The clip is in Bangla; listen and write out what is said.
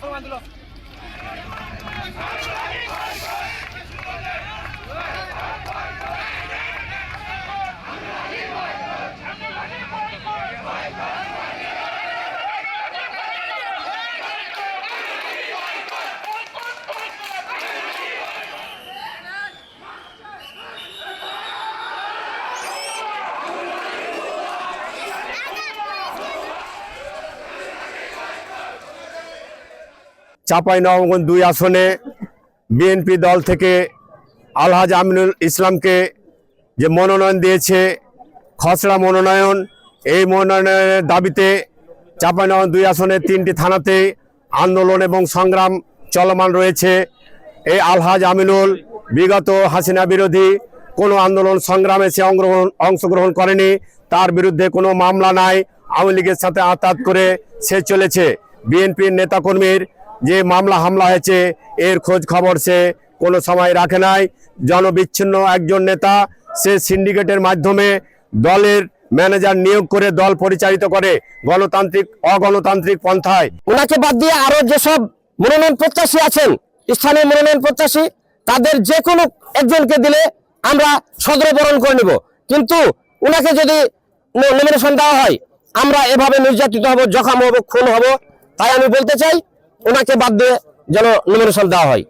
transformándolo. চাপাই নবগঞ্জ দুই আসনে বিএনপি দল থেকে আলহাজ আমিনুল ইসলামকে যে মনোনয়ন দিয়েছে, খসড়া মনোনয়ন, এই মনোনয়নের দাবিতে চাঁপাইনবাবগঞ্জ দুই আসনে তিনটি থানাতে আন্দোলন এবং সংগ্রাম চলমান রয়েছে। এই আলহাজ আমিনুল বিগত হাসিনা বিরোধী কোনো আন্দোলন সংগ্রামে সে অংশগ্রহণ অংশগ্রহণ করেনি। তার বিরুদ্ধে কোনো মামলা নাই। আওয়ামী লীগের সাথে আতাত করে সে চলেছে। বিএনপির নেতাকর্মীর যে মামলা হামলা হয়েছে, এর খোঁজ খবর সে কোনো সময় রাখে নাই। জনবিচ্ছিন্ন একজন নেতা সে সিন্ডিকেটের মাধ্যমে দলের ম্যানেজার নিয়োগ করে দল পরিচালিত করে গণতান্ত্রিক, অগণতান্ত্রিক পন্থায়। ওনাকে বাদ দিয়ে আরও যেসব মনোনয়ন প্রত্যাশী আছেন, স্থানীয় মনোনয়ন প্রত্যাশী, তাদের যে কোনো একজনকে দিলে আমরা সদরবরণ করে নিব। কিন্তু ওনাকে যদি নমিনেশন দেওয়া হয়, আমরা এভাবে নির্যাতিত হব, জখম হব, খুন হব, তাই আমি বলতে চাই ওনাকে বাদ দিয়ে যেন নমিনেশন দেওয়া হয়।